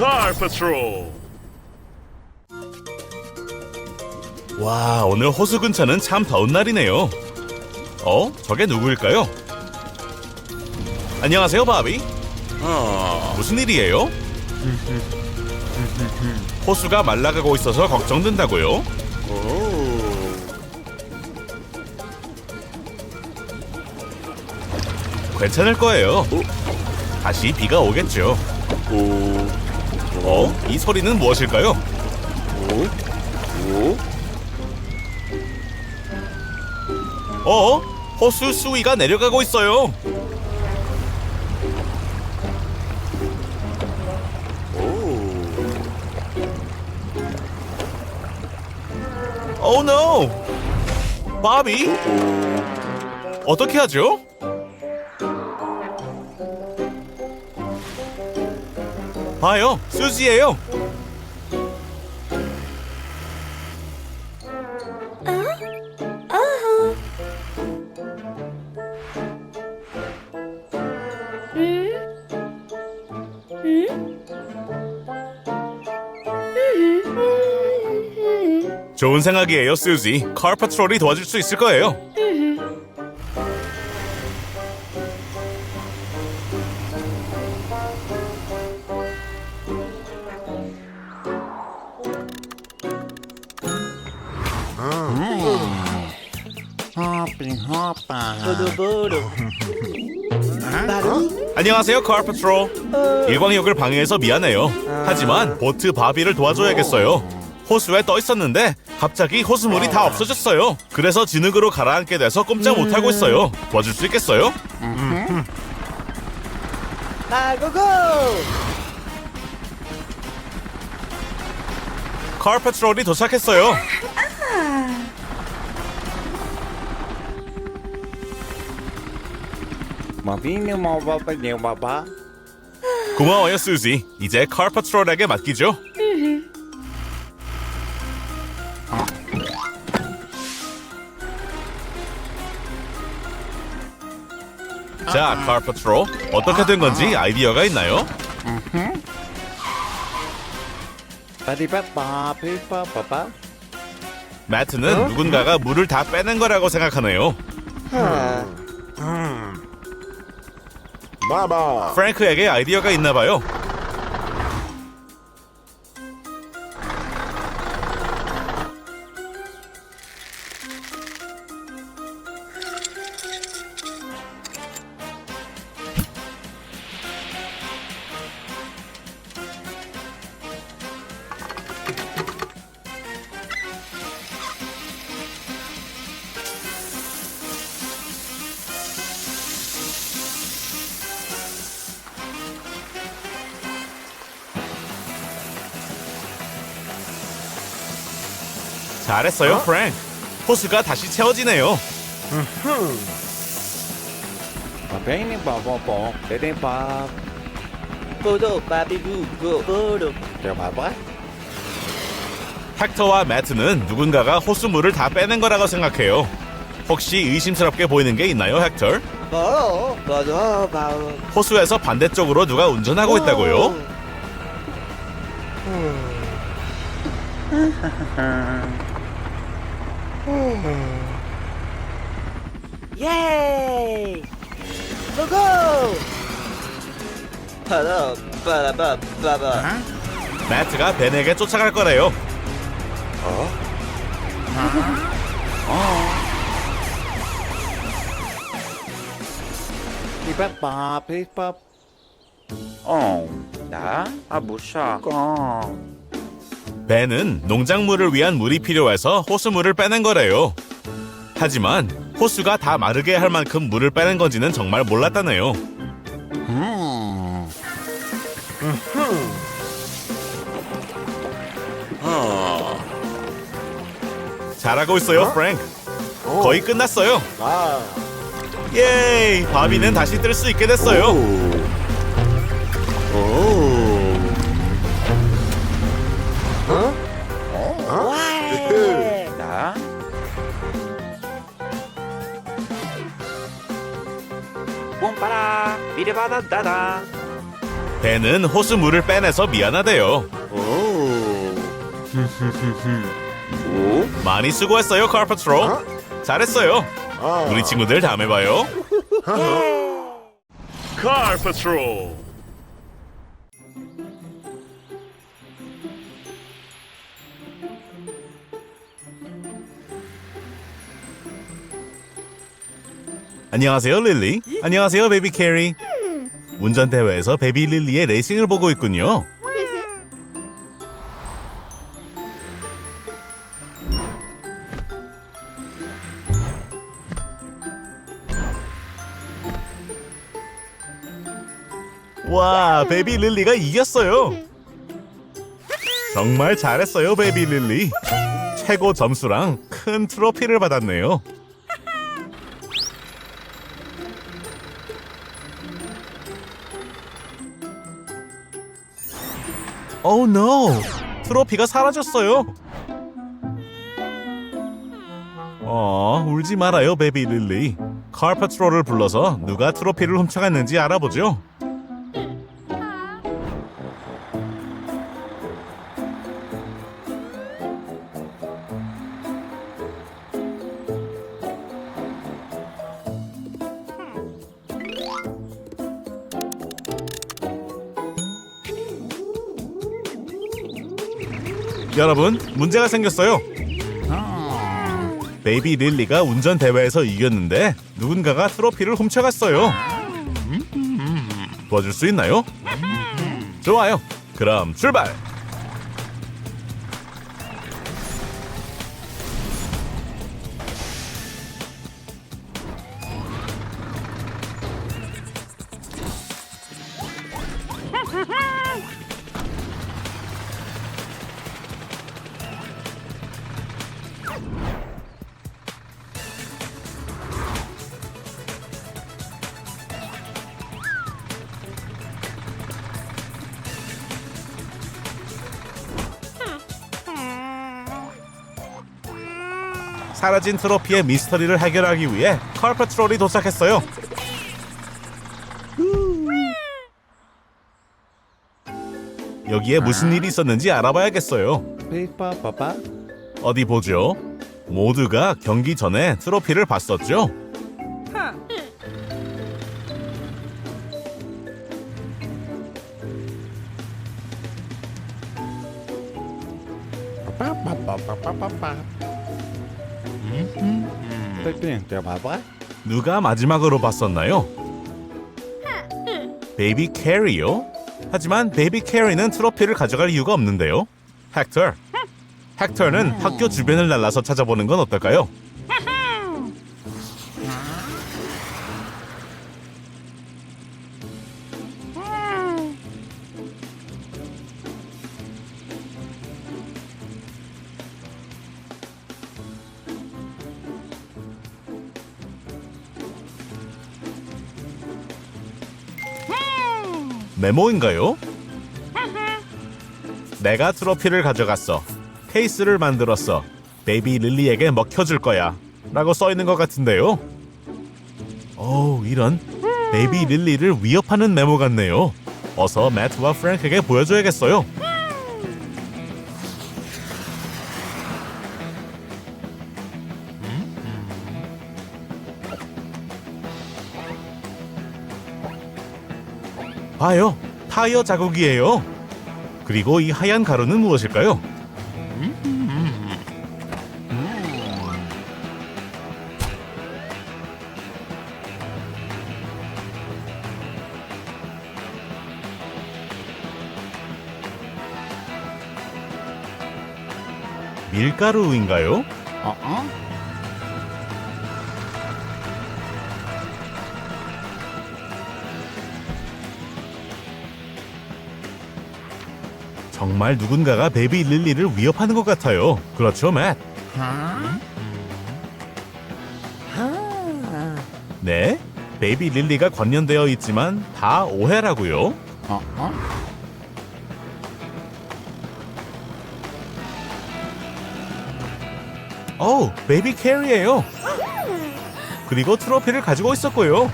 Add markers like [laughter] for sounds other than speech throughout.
Car Patrol. 와, 오늘 호수 근처는 참 더운 날이네요. 어? 저게 누구일까요? 안녕하세요, 바비. 무슨 일이에요? 호수가 말라가고 있어서 걱정된다고요? 괜찮을 거예요. 다시 비가 오겠죠. 어? 이 소리는 무엇일까요? 어? 호수 수위가 내려가고 있어요. 오 노! 바비? 어떻게 하죠? 봐요, 수지예요. 좋은 생각이에요, 수지. car patrol이 도와줄 수 있을 거예요. 안녕하세요, car patrol. 일광욕을 방해해서 미안해요. 하지만 보트 바비를 도와줘야겠어요. 호수에 떠 있었는데 갑자기 호수물이 다 없어졌어요. 그래서 진흙으로 가라앉게 돼서 꼼짝 못 하고 있어요. 도와줄 수 있겠어요? 나고고 car patrol이 도착했어요. 고마워요, 수지. 이제 patrol에게 맡기죠. 자, patrol 어떻게 된 건지 아이디어가 있나요? 매트는 누군가가 물을 다 빼낸 거라고 생각하네요. Baba. 프랭크에게 아이디어가 있나 봐요. 잘했어요, 프랭크. 호수가 다시 채워지네요. 고도 바비부 ba? 헥터와 매트는 누군가가 호수물을 다 빼낸 거라고 생각해요. 혹시 의심스럽게 보이는 게 있나요, 헥터? 뭐 고도 바우 호수에서 반대쪽으로 누가 운전하고 있다고요? [laughs] 예 고고 바라 바라바 바바 매트가 벤에게 쫓아갈 거래요. Pwede ba ba? Pwede ba? Oh, 나? 아, 무샤. 어. 벤은 농작물을 위한 물이 필요해서 호수물을 빼낸 거래요. 하지만 호수가 다 마르게 할 만큼 물을 빼낸 건지는 정말 몰랐다네요. 음. 잘하고 있어요, 프랭크. 거의 끝났어요. Ah. 예이! 바비는 다시 뜰 수 있게 됐어요. 나? 미래바다 다다 배는 호수 물을 빼내서 미안하대요. 오. [laughs] 오? 많이 수고했어요, 카르파트롤. 잘했어요. 우리 친구들 다음에 봐요. [laughs] 카르파트롤. 안녕하세요, 릴리. 안녕하세요, 베이비 캐리. 운전 대회에서 베이비 릴리의 레이싱을 보고 있군요. 와, 베이비 릴리가 이겼어요. 정말 잘했어요, 베이비 릴리. 최고 점수랑 큰 트로피를 받았네요. Oh, 노! 트로피가 사라졌어요. 어, 울지 말아요, 베이비 릴리. 카르파트롤을 불러서 누가 트로피를 훔쳐갔는지 알아보죠. 여러분, 문제가 생겼어요. 베이비 릴리가 운전 대회에서 이겼는데 누군가가 트로피를 훔쳐갔어요. 도와줄 수 있나요? 좋아요. 그럼 출발. 사라진 트로피의 미스터리를 해결하기 위해 컬퍼트롤이 도착했어요. 여기에 무슨 일이 있었는지 알아봐야겠어요. 어디 보죠? 모두가 경기 전에 트로피를 봤었죠? 빠빠빠빠빠빠. 땡땡, 봐봐. 누가 마지막으로 봤었나요? 베이비 캐리요? 하지만 베이비 캐리는 트로피를 가져갈 이유가 없는데요. 헥터. 헥터는 학교 주변을 날라서 찾아보는 건 어떨까요? 메모인가요? 내가 트로피를 가져갔어. 케이스를 만들었어. 베이비 릴리에게 먹혀줄 거야. 라고 써 있는 것 같은데요. 오, 이런 베이비 릴리를 위협하는 메모 같네요. 어서 매트와 프랭크에게 보여줘야겠어요. 봐요. 타이어 자국이에요. 그리고 이 하얀 가루는 무엇일까요? 밀가루인가요? 어? 어? 정말 누군가가 베이비 릴리를 위협하는 것 같아요. 그렇죠, 맷? 네, 베이비 릴리가 관련되어 있지만 다 오해라고요. 어? 어? 어우, 베이비 캐리예요. 그리고 트로피를 가지고 있었고요.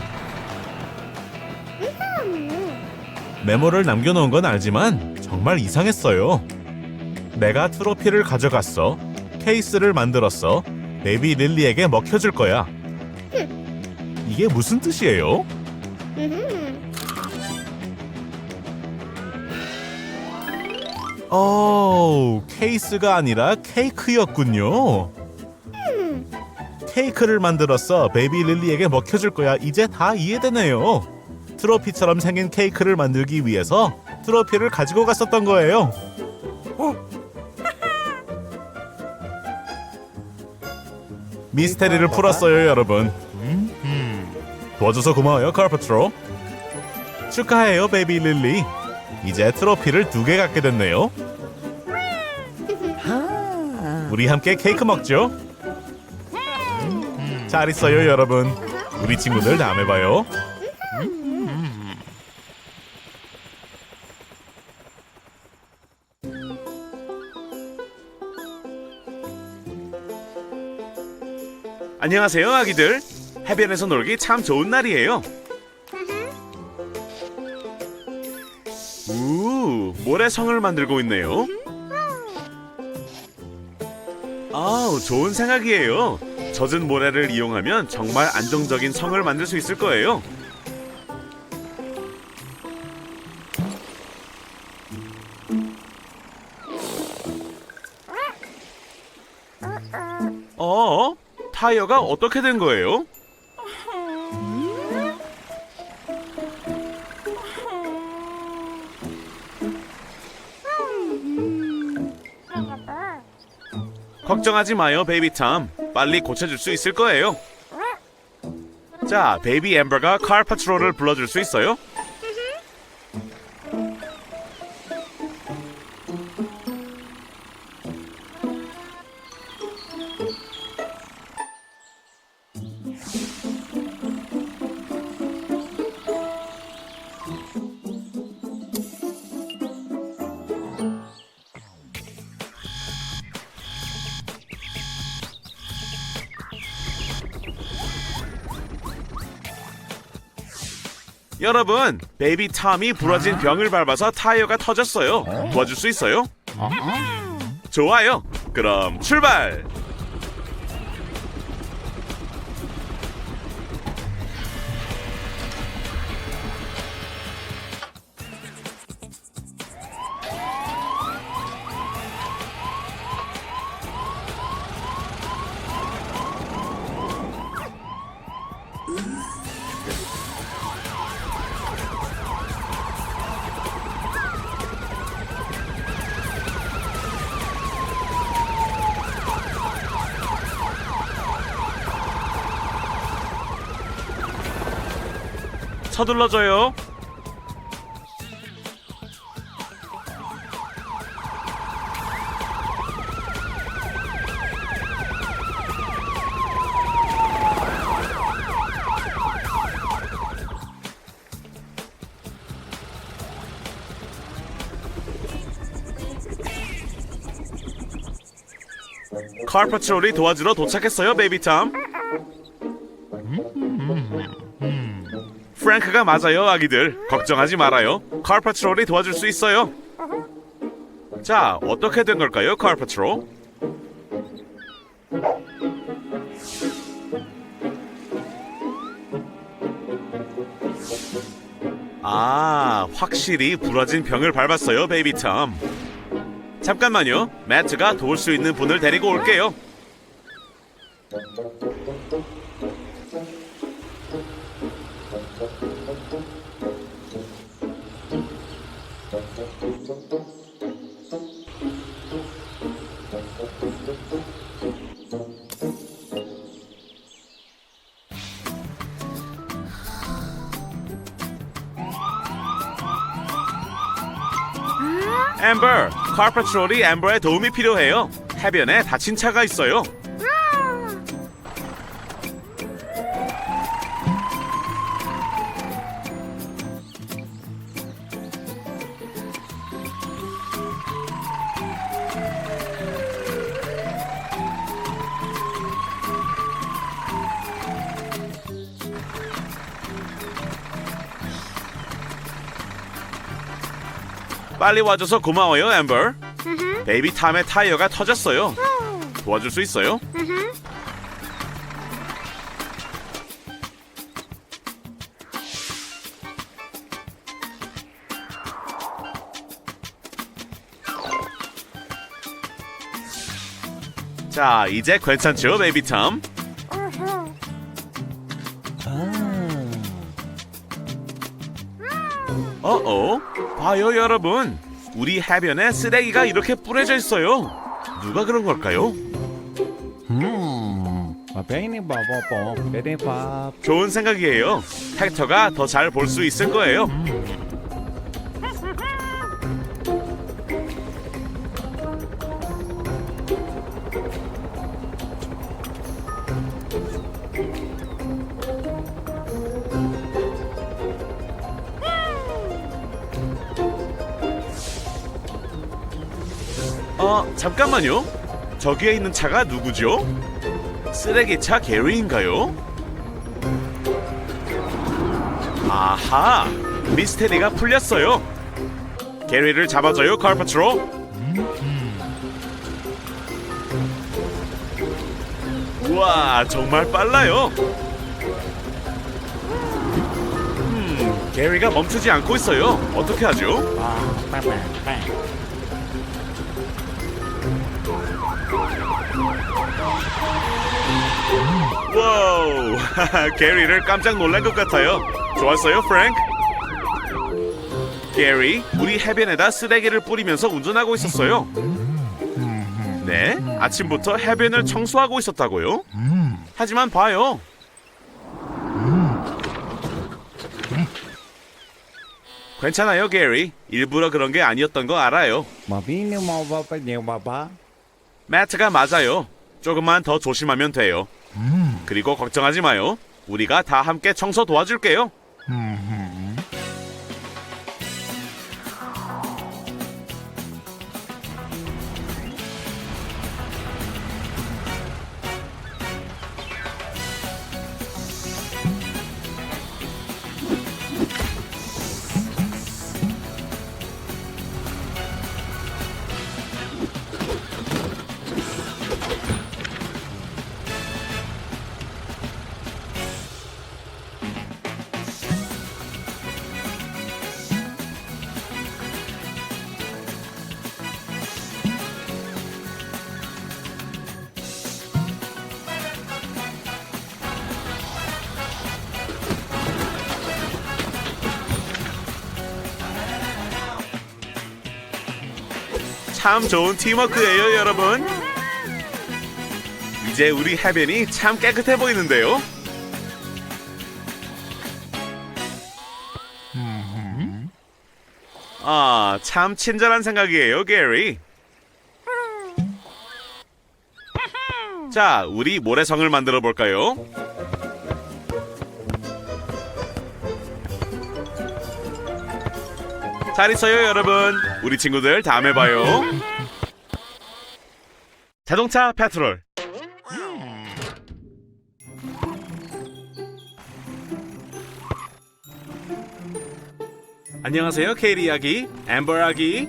메모를 남겨놓은 건 알지만 정말 이상했어요. 내가 트로피를 가져갔어. 케이스를 만들었어. 베이비 릴리에게 먹혀줄 거야. 이게 무슨 뜻이에요? 어, 케이스가 아니라 케이크였군요. 케이크를 만들었어. 베이비 릴리에게 먹혀줄 거야. 이제 다 이해되네요. 트로피처럼 생긴 케이크를 만들기 위해서 트로피를 가지고 갔었던 거예요. [laughs] 미스테리를 풀었어요, 여러분. 도와줘서 고마워요, 카르파트로. 축하해요, 베이비 릴리. 이제 트로피를 두 개 갖게 됐네요. 우리 함께 케이크 먹죠. 잘 있어요, 여러분. 우리 친구들 다음에 봐요. 안녕하세요, 아기들. 해변에서 놀기 참 좋은 날이에요. 우, 모래성을 만들고 있네요. 아우, 좋은 생각이에요. 젖은 모래를 이용하면 정말 안정적인 성을 만들 수 있을 거예요. 어? 타이어가 어떻게 된 거예요? 걱정하지 마요, 베이비 탐. 빨리 고쳐줄 수 있을 거예요. 자, 베이비 엠버가 카 파트롤을 불러줄 수 있어요? 여러분, 베이비 탐이 부러진 병을 밟아서 타이어가 터졌어요. 도와줄 수 있어요? 좋아요. 그럼 출발. 서둘러줘요. 카르파트롤이 도와주러 도착했어요, 베이비탐. 프랭크가 맞아요, 아기들. 걱정하지 말아요. 카르파트롤이 도와줄 수 있어요. 자, 어떻게 된 걸까요, 카르파트롤? 아, 확실히 부러진 병을 밟았어요, 베이비탐. 잠깐만요. 매트가 도울 수 있는 분을 데리고 올게요. 카르파트롤이 엠버의 도움이 필요해요. 해변에 다친 차가 있어요. 빨리 와줘서 고마워요, 엠버. 베이비 탐의 타이어가 터졌어요. 도와줄 수 있어요? 자, 이제 괜찮죠, 베이비 탐? 어어, 봐요 여러분. 우리 해변에 쓰레기가 이렇게 뿌려져 있어요. 누가 그런 걸까요? 베이니 밥 좋은 생각이에요. 헥터가 더 잘 볼 수 있을 거예요. 잠깐만요. 저기에 있는 차가 누구죠? 쓰레기차 게리인가요? 아하, 미스테리가 풀렸어요. 게리를 잡아줘요, 칼파트로. 우와, 정말 빨라요. 음, 게리가 멈추지 않고 있어요. 어떻게 하죠? 와 우, [laughs] 게리를 깜짝 놀란 것 같아요. 좋았어요, 프랭크? 게리, 우리 해변에다 쓰레기를 뿌리면서 운전하고 있었어요. 네, 아침부터 해변을 청소하고 있었다고요? 하지만 봐요. 괜찮아요, 게리. 일부러 그런 게 아니었던 거 알아요. 마비니 마바바 네바바 매트가 맞아요. 조금만 더 조심하면 돼요. 그리고 걱정하지 마요. 우리가 다 함께 청소 도와줄게요. 참 좋은 팀워크예요, 여러분. 이제 우리 해변이 참 깨끗해 보이는데요. 아, 참 친절한 생각이에요, 게리. 자, 우리 모래성을 만들어 볼까요? 잘 있어요, 여러분. 우리 친구들 다음에 봐요. 자동차 패트롤. 안녕하세요, 케이리 아기, 엠버 아기.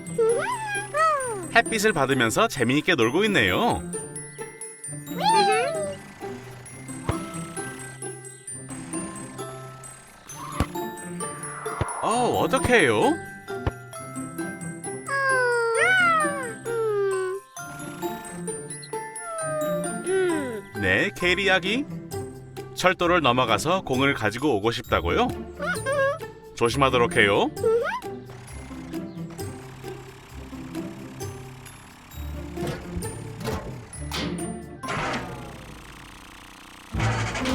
햇빛을 받으면서 재미있게 놀고 있네요. 어, 어떻게 해요? 아기. 철도를 넘어가서 공을 가지고 오고 싶다고요? 조심하도록 해요.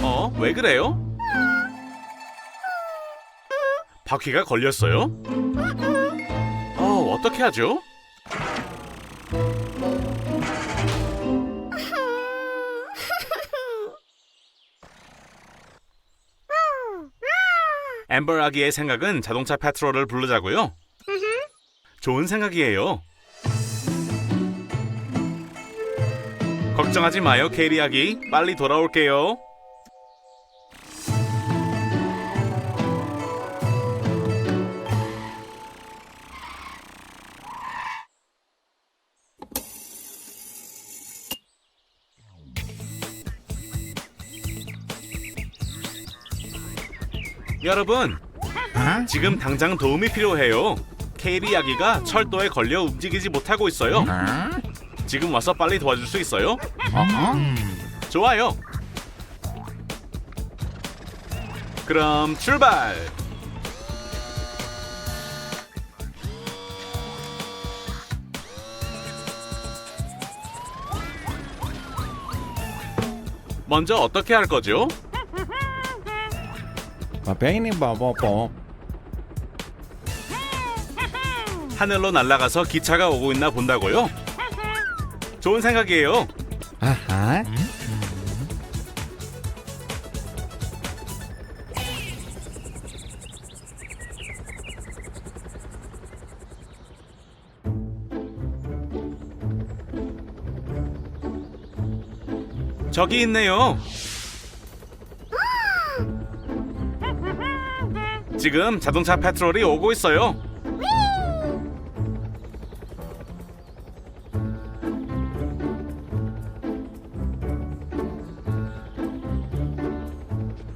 어, 왜 그래요? 바퀴가 걸렸어요? 어, 어떻게 하죠? 엠버 아기의 생각은 자동차 패트롤을 부르자고요. 좋은 생각이에요. 걱정하지 마요, 케이리 아기. 빨리 돌아올게요. 여러분, 지금 당장 도움이 필요해요. 케이리 아기가 철도에 걸려 움직이지 못하고 있어요. 지금 와서 빨리 도와줄 수 있어요? 좋아요. 그럼 출발. 먼저 어떻게 할 거죠? Papaini bobo. 하늘로 날아가서 기차가 오고 있나 본다고요? 좋은 생각이에요. Aha. 저기 있네요. 지금 자동차 페트롤이 오고 있어요.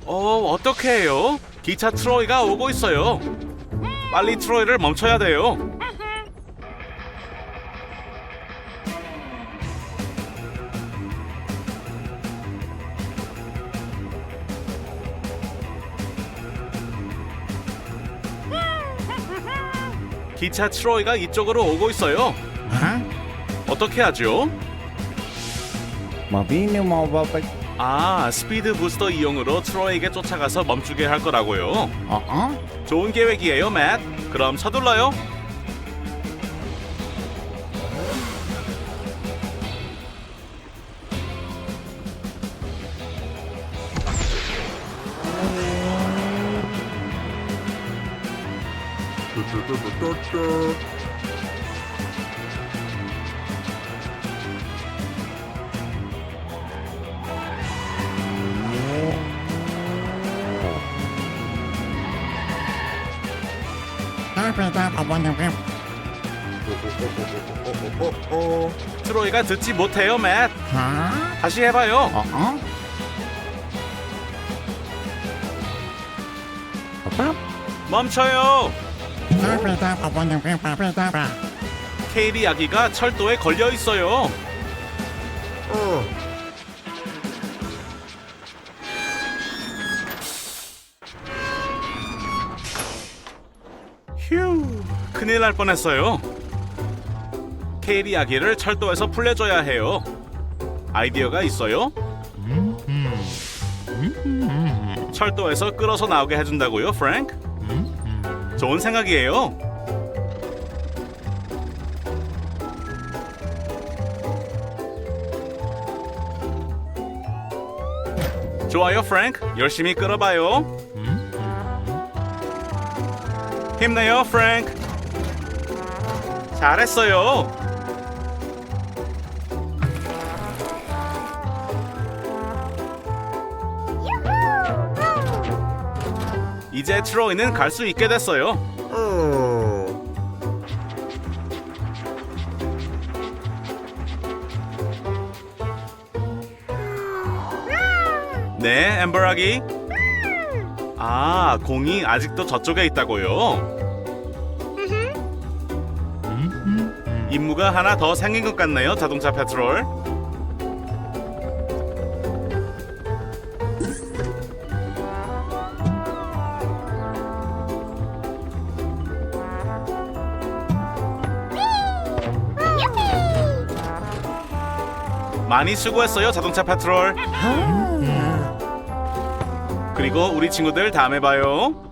어, 어떻게 해요? 기차 트로이가 오고 있어요. 빨리 트로이를 멈춰야 돼요. 기차 트로이가 이쪽으로 오고 있어요. 어떻게 하죠? Mabini mo babay. 아, 스피드 부스터 이용으로 트로이에게 쫓아가서 멈추게 할 거라고요. Uh-uh. 좋은 계획이에요, 맷. 그럼 서둘러요. 트로이가 듣지 못해요, 맷. 다시 해봐요. Uh-uh. 멈춰요. 케이리 아기가 철도에 걸려 있어요. 큰일 날 뻔했어요. 케이리 아기를 철도에서 풀려줘야 해요. 아이디어가 있어요? 철도에서 끌어서 나오게 해준다고요, 프랭크? 좋은 생각이에요. 좋아요, 프랭크. 열심히 끌어봐요. 힘내요, 프랭크. 잘했어요. 이제 트로이는 갈 수 있게 됐어요. 네, 엠버라기. 아, 공이 아직도 저쪽에 있다고요. 임무가 하나 더 생긴 것 같네요, 자동차 페트롤. 많이 수고했어요, 자동차 페트롤. 그리고 우리 친구들 다음에 봐요.